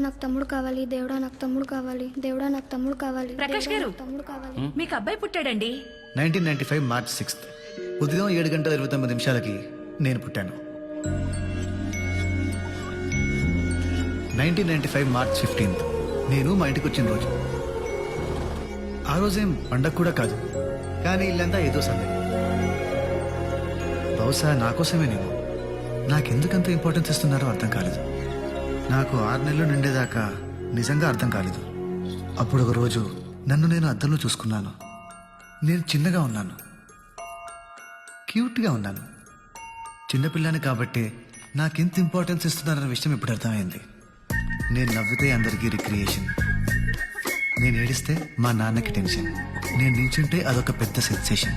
నాకు తమ్ముడు కావాలి దేవుడా నాకు తమ్ముడు కావాలి దేవుడా నాకు తమ్ముడు కావాలి ప్రకాష్ గారు. తమ్ముడు కావాలి. మీకు అబ్బాయి పుట్టాడండి? Nineteen ninety five March sixth. ఉదయం ఏడు గంటల ఇరవై తొమ్మిది నిమిషాలకి నేను పుట్టాను. Nineteen ninety five March fifteenth. నేను మా ఇంటికి వచ్చిన రోజు. ఆ రోజేం పండగ కూడా కాదు కానీ ఇల్లంతా ఏదో సందడి బహుశా నా కోసమేనేమో నాకెందుకంత ఇంపార్టెన్స్ ఇస్తున్నారో అర్థం కాలేదు. నాకు ఆరు నెలలు నిండేదాకా నిజంగా అర్థం కాలేదు. అప్పుడు ఒక రోజు నన్ను నేను అద్దంలో చూసుకున్నాను. నేను చిన్నగా ఉన్నాను. క్యూట్గా ఉన్నాను. చిన్నపిల్లని కాబట్టి నాకెంత ఇంపార్టెన్స్ ఇస్తున్నారన్న విషయం ఇప్పుడు అర్థమైంది. నేను నవ్వితే అందరికీ రిక్రియేషన్ నేను ఏడిస్తే మా నాన్నకి టెన్షన్ నేను నిల్చుంటే అదొక పెద్ద సెన్సేషన్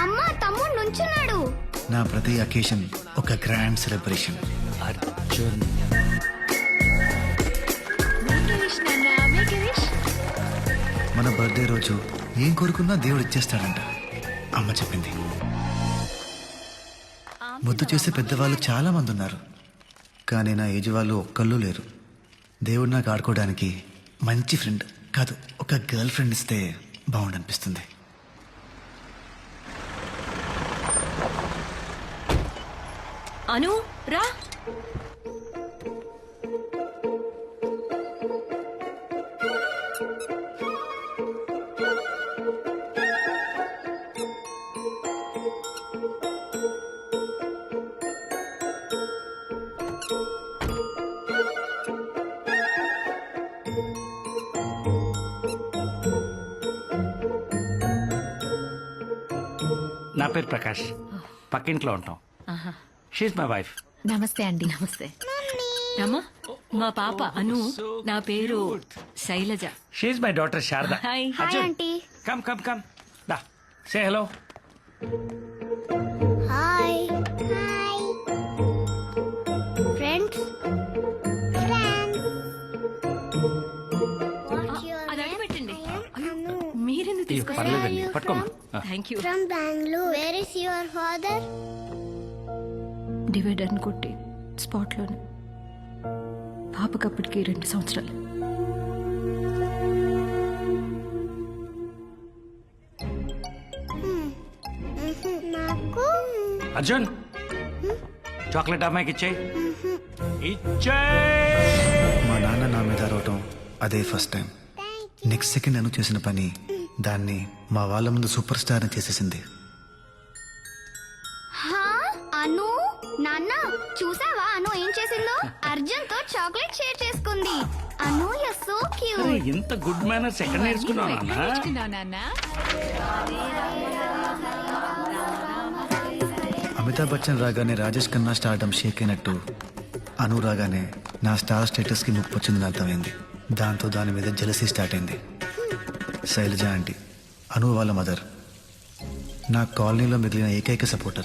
అమ్మ తమ్ముడు నుంచున్నాడు. నా ప్రతి అకేషన్ ఒక గ్రాండ్ సెలబ్రేషన్ అర్జున్. బర్త్డే ఏం కోరుకున్నా దేవుడు ఇచ్చేస్తాడంట. అమ్మ చెప్పింది. ముద్దు చేసే పెద్దవాళ్ళు చాలా మంది ఉన్నారు. కానీ నా ఏజ్ వాళ్ళు ఒక్కళ్ళు లేరు. దేవుడు నాకు ఆడుకోవడానికి మంచి ఫ్రెండ్ కాదు ఒక గర్ల్ ఫ్రెండ్ ఇస్తే బాగుండనిపిస్తుంది. అను రా. నా పేరు ప్రకాష్. పక్కింట్లో ఉంటాం. షీఈ్ మై వైఫ్ నమస్తే అండి. నమస్తే. మా పాప అను నా పేరు Shailaja. She my daughter Sharada. Hi hi aunty come come come the say hello hi hi friends అది అడిగి పెట్టండి. మీరెందుకు తీసుకొచ్చారు? పర్లేదండి. పట్టుకోమ్మా. ఆ. Thank you from Bengaluru where is your father డివైడర్ని కొట్టి స్పాట్లోనే పాపకప్పటికి రెండు సంవత్సరాలు నాకు అర్జున్ చాక్లెట్ అమ్మాయికి ఇచ్చేయి ఇచ్చే మా నాన్న నా మీద అరవటం అదే first time next second Anu చేసిన పని దాన్ని మా వాళ్ళ ముందు సూపర్ స్టార్ని చేసేసింది. హా? అను? నాన్న చూసావా అను ఏం చేసిందో? అర్జున్తో చాక్లెట్ షేర్ చేసుకుంది. అను యు సో క్యూట్ ఇంత గుడ్ మేనర్స్ ఎక్కడ నేర్చుకున్నావు నాన్న? అమితాబ్ బచ్చన్ రాగానే రాజేష్ ఖన్నా స్టార్డమ్ షేక్ అయినట్టు అను రాగానే నా స్టార్ స్టేటస్కి ముప్పు వచ్చిందని అర్థమైంది. దాంతో దాని మీద జలసీ స్టార్ట్ అయింది. శైలజ ఆంటీ అను వాళ్ళ మదర్. నా కాలనీలో మిగిలిన ఏకైక సపోర్టర్.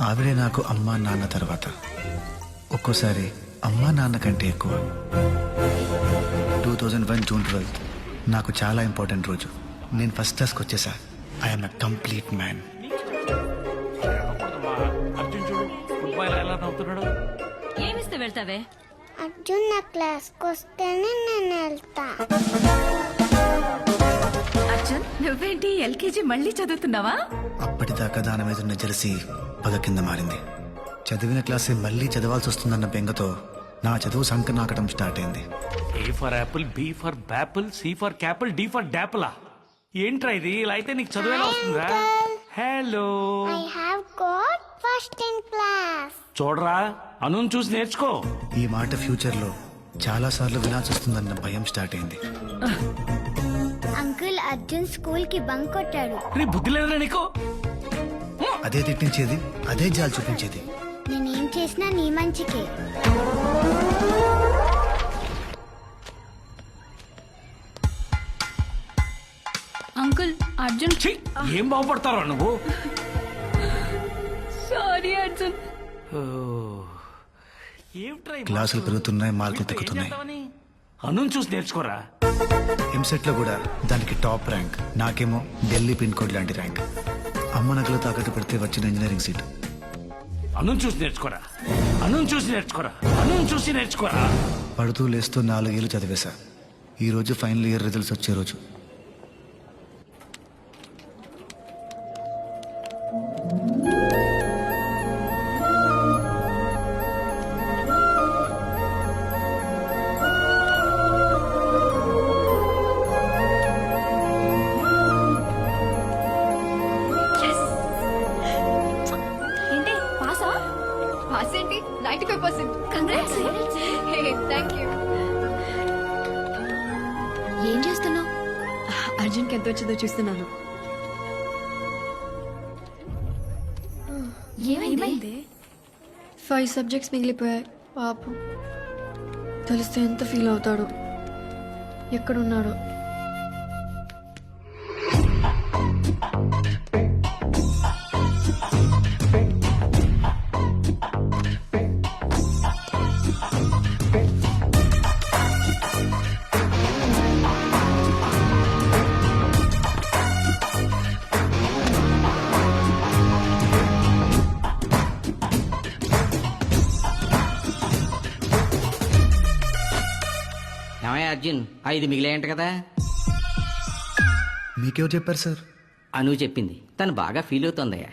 ఆవిడే నాకు అమ్మ నాన్న తర్వాత. ఒక్కోసారి అమ్మ నాన్న కంటే ఎక్కువ. Two thousand one June twelfth నాకు చాలా ఇంపార్టెంట్ రోజు. నేను ఫస్ట్ క్లాస్కి వచ్చేసా. I'm a complete man. ఏమిస్తే వెళ్తావే? అర్జున్ నా క్లాస్కి వస్తేనే నేను వెళ్తా. అర్జున్ నువ్వేంటి ఎల్కేజీ మళ్ళీ చదువుతున్నావా? అప్పటిదాకా దాని మీద ఉన్న జెరసి పగ కింద మారింది. చదివిన క్లాసే మళ్ళీ చదవాల్సి వస్తుందన్న బెంగతో నా చదువు సంక నాకడం స్టార్ట్ అయింది. A for apple B for bapple C for capple D for dapple ఏంట్రా ఇది? ఇలా అయితే నీకు చదువు ఎలా వస్తుందా? Hello I have got first in class చూడరా అనుని చూసి నేర్చుకో. ఈ మాట ఫ్యూచర్లో చాలా సార్లు వినాల్సి వస్తుందన్న భయం స్టార్ట్ అయింది. అంకుల్ అర్జున్ స్కూల్కి బంక్ కొట్టాడు. నీ బుద్ధి లేదా నీకు అదే తిట్టించేది అదే జాలి చూపించేది. నేనేం చేసినా నీ మంచికే. అంకుల్ అర్జున్. ఛీ, ఏం బాగుపడతారా నువ్వు? సారీ అర్జున్. ఓ, ఏమిట్రా ఈ క్లాసులు? పెరుగుతున్నాయి మార్కులు ఏం తగ్గుతున్నాయి. చేద్దామని? అనుని చూసి నేర్చుకోరా? ఎంసెట్లో కూడా దానికి టాప్ ర్యాంక్. నాకేమో ఢిల్లీ పిన్ కోడ్ లాంటి ర్యాంక్. అమ్మ నగలు తాకట్టు పెడితే వచ్చిన ఇంజనీరింగ్ సీట్ అనుని చూసి నేర్చుకోరా. అను చూసి నేర్చుకోరా. అను చూసి నేర్చుకోరా. పడుతూ లేస్తూ నాలుగేళ్ళు చదివేశా. ఈ రోజు ఫైనల్ ఇయర్ రిజల్ట్స్ వచ్చే రోజు. పాస్ ఏంటి? Ninety five percent. Congrats thank you ఏం చేస్తున్నావు? అర్జున్కి ఎంత వచ్చిందో చూస్తున్నాను. ఏమైంది? ఫైవ్ సబ్జెక్ట్స్ మిగిలిపోయాయి. పాపం. తెలిస్తే ఎంత ఫీల్ అవుతాడు. ఎక్కడున్నాడో. అర్జున్ ఐదు మిగిలేయంట కదా. మీకెవరు చెప్పారు సార్? అను చెప్పింది. తను బాగా ఫీల్ అవుతోందయ్యా.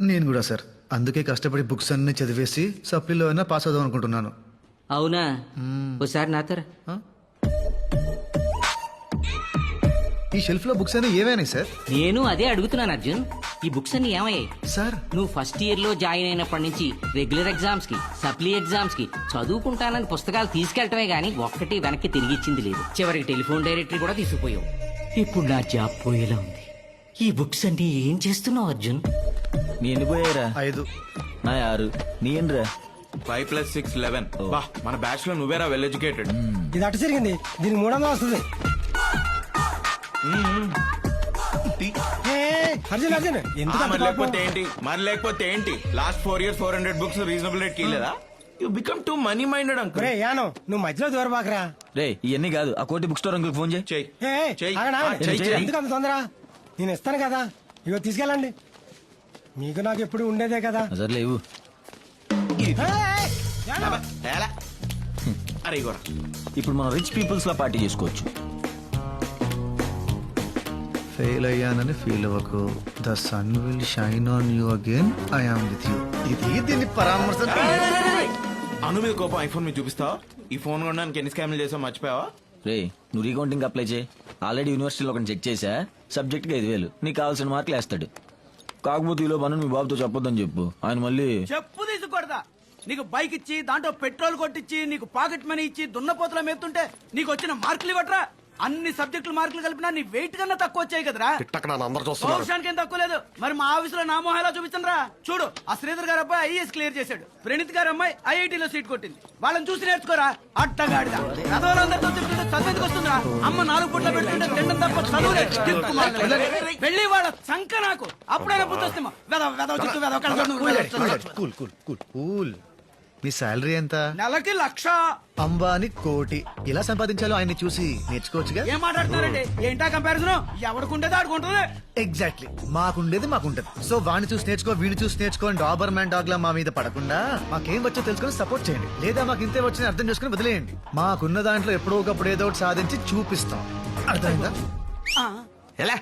నేను కూడా సార్. అందుకే కష్టపడి బుక్స్ అన్ని చదివేసి సప్లీలో అయినా పాస్ అవుదాం అనుకుంటున్నాను. అవునా? ఒకసారి నాతోరా ఈ షెల్ఫ్లో బుక్స్ అన్ని ఏమైనాయి సార్? నేను అదే అడుగుతున్నాను అర్జున్. ఈ బుక్స్ అన్ని ఏమయ్యాయి? సార్. నువ్వు ఫస్ట్ ఇయర్లో జాయిన్ అయినప్పటి నుంచి రెగ్యులర్ ఎగ్జామ్స్కి సప్లీ ఎగ్జామ్స్కి చదువుకుంటానని పుస్తకాలు తీసుకెళ్ళటమే గానీ ఒక్కటి వెనక్కి తిరిగి ఇచ్చింది లేదు. చివరికి టెలిఫోన్ డైరెక్టరీ కూడా తీసుకుపోయావు ఇప్పుడు నా జాబ్ పోయేలా ఉంది. ఈ బుక్స్ అన్ని ఏం చేస్తున్నావు అర్జున్? నీ ఎన్ని పోయారా ఐదు. నా ఆరు. నీ ఎన్నిరా ఫైవ్ ప్లస్ సిక్స్ లెవెన్ బా మన బ్యాచ్లో నువ్వేరా వెల్ ఎడ్యుకేటెడ్ ఇది అటు జరిగింది. దీనికి మూడు వందలు వస్తుంది. అర్జున్ అర్జున్. ఎందుకు అంత మరి లేకపోతే కోపం? ఏంటి? మరి లేకపోతే ఏంటి? Last four years four hundred books reasonable rate లేదా you become too money minded uncle. ఒరేయ్ యాను నువ్వు మధ్యలో దూరబాకరా రే ఇవన్నీ కాదు. ఆ కోటి బుక్ స్టోర్ అంకుల్ ఫోన్ చేయి. చెయ్. ఏ, ఏ, చెయ్. ఆ. ఎందుకు అంత తొందర నేను ఇస్తాను కదా. ఇగో తీసుకెళ్ళండి. మీకు నాకు ఎప్పుడు ఉండేదే కదా. యాను. అబ్బా, ఎలా? అరే ఇగోరా. ఇప్పుడు మనం రిచ్ పీపుల్స్ లా పార్టీ చేసుకోవచ్చు. ఫెయిల్ అయ్యానని ఫీల్ అవ్వకు. The sun will shine on you again I am with you ఇది దీన్ని పరామర్శ అను మీద కోపం ఐఫోన్ మీద చూపిస్తావా ఈ ఫోన్ కొనడానికి ఎన్ని స్కామ్లు చేసావు మర్చిపోయావా? రే నువ్వు రీకౌంటింగ్ అప్లై చేయి. ఆల్రెడీ యూనివర్సిటీలో ఒకటి చెక్ చేసా సబ్జెక్ట్కి ఐదు వేలు. నీకు కావాల్సిన మార్కులు వేస్తాడు కాకపోతే ఈలో పనులు మీ బాబుతో చెప్పొద్దని చెప్పు. ఆయన మళ్ళీ చెప్పు తీసుకొడతా నీకు బైక్ ఇచ్చి దాంట్లో పెట్రోల్ కొట్టించి నీకు పాకెట్ మనీ ఇచ్చి దున్నపోతుల మేపుతుంటే నీకు వచ్చిన మార్కులు ఇవ్వట్రా. అన్ని సబ్జెక్టులు మార్కులు కలిపినా నీ వెయిట్ కన్నా తక్కువ వచ్చాయి కదరా. పౌరుషానికి ఏం తక్కువ లేదు. మరి మా ఆఫీసులో నా మొహం ఎలా చూపించరా చూడు ఆ శ్రీధర్ గారు అబ్బాయి ఐఏఎస్ క్లియర్ చేశాడు. ప్రణీత్ గారు అమ్మాయి ఐఐటీలో సీట్ కొట్టింది. వాళ్ళని చూసి నేర్చుకోరా? అట్టగాడిద. చదవాలందరితో చెప్తుంటే చదివేందుకు వస్తుందిరా. అమ్మ నాలుగు పుట్ల పెడుతుంటే తిండం తప్ప చదువులే వెళ్ళి వాళ్ళ సంక నాకు. అప్పుడైనా బుద్ధి వస్తామో వెదవ వెదవ చుట్టూ వెదవ కళ్ళజోడు. Cool cool cool cool. మీ శాలరీ ఎంత? నెలకి లక్ష. అంబాని కోటి. ఎలా సంపాదించాలో ఆయన్ని చూసి నేర్చుకోవచ్చుగా? ఏం మాట్లాడుతున్నారండి? ఏంటా కంపారిజన్ ఎవడుకుండేది ఆడుకుంటుంది ఎగ్జాక్ట్లీ మాకుండేది మాకుంటది. సో వాడిని చూసి నేర్చుకో వీడిని చూసి నేర్చుకో అని డాబర్ మ్యాన్ డాగ్ లా మా మీద పడకుండా మాకేం వచ్చో తెలుసుకొని సపోర్ట్ చేయండి. లేదా మాకు ఇంతే వచ్చిన అర్థం చేసుకుని వదిలేయండి. మాకున్న దాంట్లో ఎప్పుడో ఒకప్పుడు ఏదో ఒకటి సాధించి చూపిస్తాం. అర్థమైందా? ఎలా.